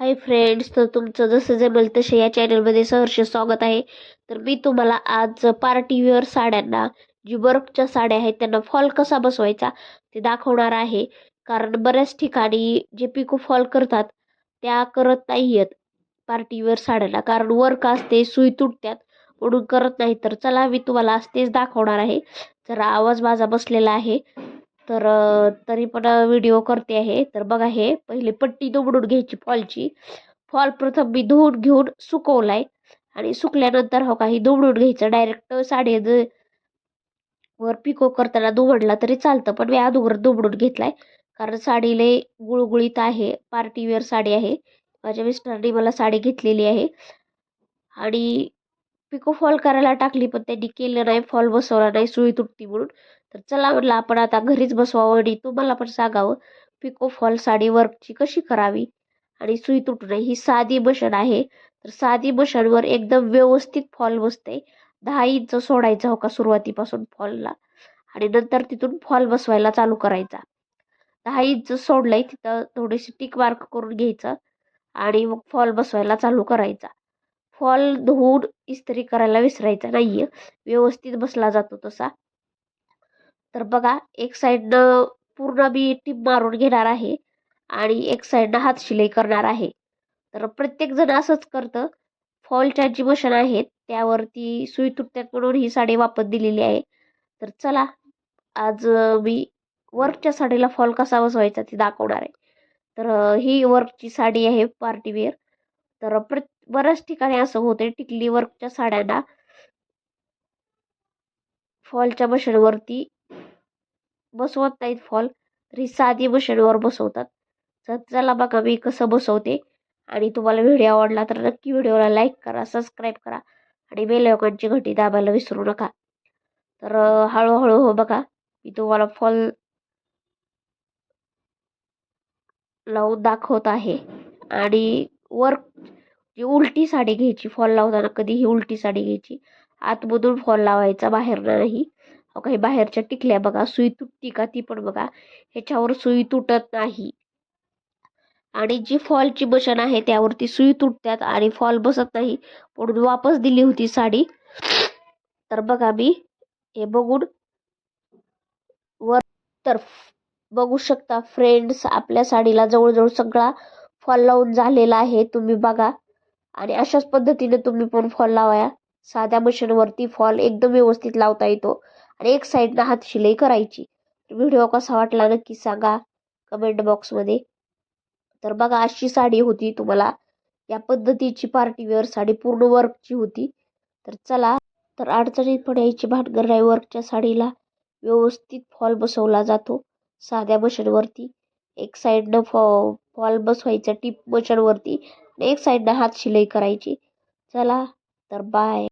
Hi friends तर तुमचं जसं जमेल तसे या चॅनलमध्ये सहर्ष स्वागत आहे. तर मी तुम्हाला आज पार्टी वेअर साड्यांना जी वर्कच्या साड्या आहेत त्यांना फॉल कसा बसवायचा ते दाखवणार आहे. कारण बऱ्याच ठिकाणी जे पिको फॉल करतात त्या करत नाही आहेत पार्टी वेअर साड्यांना. कारण वर्क असते सुई तुटतात म्हणून करत नाही. तर चला मी तुम्हाला आज तेच दाखवणार आहे. जरा आवाज माझा बसलेला आहे. तर तरी पण व्हिडिओ करते आहे. तर बघा हे पहिले पट्टी दुबडून घ्यायची फॉलची. फॉल प्रथम मी धुवून घेऊन सुकवलाय. आणि सुकल्यानंतर हो काही दुबडून घ्यायचं. डायरेक्ट साडी वर पिको करताना दुबडला तरी चालतं. पण मी अगोदर दुबडून घेतलाय. कारण साडी लय गुळगुळीत आहे. पार्टीवेअर साडी आहे. माझ्या मिस्टरांनी मला साडी घेतलेली आहे. आणि पिको फॉल करायला टाकली पण त्यांनी केलं नाही. फॉल बसवला नाही. सुई तुटती म्हणून. तर चला म्हटलं आपण आता घरीच बसवावं आणि तुम्हाला पण सांगावं पिको फॉल साडी वर्कची कशी करावी? आणि सुई तुटू नये ही साधी मशीन आहे. तर साधी मशीनवर एकदम व्यवस्थित फॉल बसते. दहा इंच सोडायचा हो का सुरुवातीपासून फॉलला आणि नंतर तिथून फॉल बसवायला चालू करायचा. दहा इंच सोडलंय तिथं थोडीशी टिक मार्क करून घ्यायचं. आणि मग फॉल बसवायला चालू करायचा. फॉल धुवून इस्त्री करायला विसरायचा नाहीये. व्यवस्थित बसला जातो तसा. तर बघा एक साईडनं पूर्ण मी टीप मारून घेणार आहे आणि एक साईडनं हात शिलाई करणार आहे. तर प्रत्येक जण असंच करतं. फॉलच्या जी मशीन आहेत त्यावरती सुई तुटत्यात म्हणून ही साडी वापस दिलेली आहे. तर चला आज मी वर्कच्या साडीला फॉल कसा बसवायचा ते दाखवणार आहे. तर ही वर्कची साडी आहे पार्टी वेअर तर प्र बऱ्याच ठिकाणी असं होते टिकली वर्कच्या साड्यांना फॉलच्या मशीनवरती बसवत नाहीत फॉल तर ही साधी मशीनवर बसवतात. तर चला बघा मी कसं बसवते. आणि तुम्हाला व्हिडिओ आवडला तर नक्की व्हिडिओला लाईक करा सबस्क्राईब करा. आणि बेल घटी दाबायला विसरू नका. तर हळूहळू हो बघा मी तुम्हाला फॉल लावून दाखवत आहे. आणि वर्क जी उलटी साडी घ्यायची फॉल लावताना कधीही उलटी साडी घ्यायची. आतमधून फॉल लावायचा बाहेर नाही. काही बाहेरच्या टिकल्या बघा सुई तुटती का ती पण बघा. ह्याच्यावर सुई तुटत नाही. आणि जी फॉलची मशीन आहे त्यावरती सुई तुटतात आणि फॉल बसत नाही म्हणून वापस दिली होती साडी. तर बघा मी हे बघून वर तर बघू शकता फ्रेंड्स आपल्या साडीला जवळजवळ सगळा फॉल लावून झालेला आहे तुम्ही बघा. आणि अशाच पद्धतीने तुम्ही पण फॉल लावाया साध्या मशीनवरती फॉल एकदम व्यवस्थित लावता येतो. आणि एक साईडनं हात शिलाई करायची. व्हिडिओ कसा वाटला नक्की सांगा कमेंट बॉक्समध्ये तर बघा अशी साडी होती तुम्हाला. या पद्धतीची पार्टी वेअर साडी पूर्ण वर्कची होती. तर चला तर अडचणीत पण यायची नाही. वर्कच्या साडीला व्यवस्थित फॉल बसवला जातो. साध्या मशीनवरती एक साईडनं फॉ फॉल बसवायचा टीप मशीनवरती आणि एक साईडनं हात शिलाई करायची. चला तर बाय